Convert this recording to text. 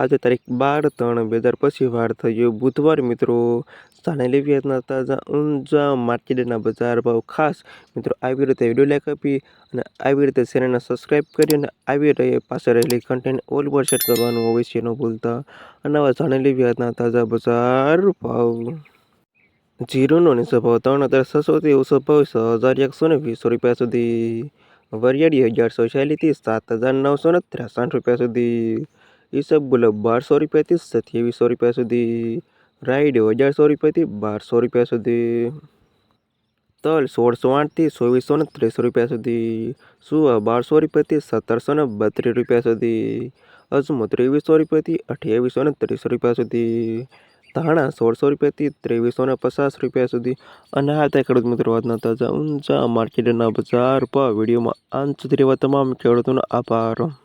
આજે તારીખ બાર ત્રણ બે હજાર પછી વાર થયો. બુધવાર મિત્રો જાણી લેવી તાજા ઊંઝા માર્કેટના બજાર ભાવ ખાસ. મિત્રો, આવી રીતે વીડિયો લાઈક આપી અને આવી રીતે ચેનલને સબસ્ક્રાઈબ કરી અને આવી રહી પાસે રહેલી કન્ટેન્ટ ઓલ પર સેટ કરવાનું અવશ્ય ન ભૂલતા. અને હવે જાણી લેવી તાજા બજાર ભાવ. જીરોનો નીચો ભાવ ત્રણ હજાર છસોથી ઓછો ભાવ છ હજાર એકસો ને વીસો રૂપિયા સુધી. વરિયાળી અગિયારસો છ્યાલીસથી સાત હજાર નવસો ને ત્રેસઠ રૂપિયા સુધી. ઈસબગુલ બારસો રૂપિયાથી સત્યાવીસો રૂપિયા સુધી. રાયડો અગિયારસો રૂપિયાથી બારસો રૂપિયા સુધી. તલ સોળસો આઠથી ચોવીસો ને ત્રીસ રૂપિયા સુધી. સુવા બારસો રૂપિયાથી સત્તરસો ને બત્રીસ રૂપિયા સુધી. અજમો ત્રેવીસો રૂપિયાથી અઠ્યાવીસો ને ત્રીસ રૂપિયા સુધી. ધાણા સોળસો રૂપિયાથી ત્રેવીસો ને પચાસ રૂપિયા સુધી. અને આ તે ખેડૂત મિત્રો વાતના તાજા ઊંચા માર્કેટના બજાર પર વિડીયોમાં. સુધી રહેવા તમામ ખેડૂતોનો આભાર.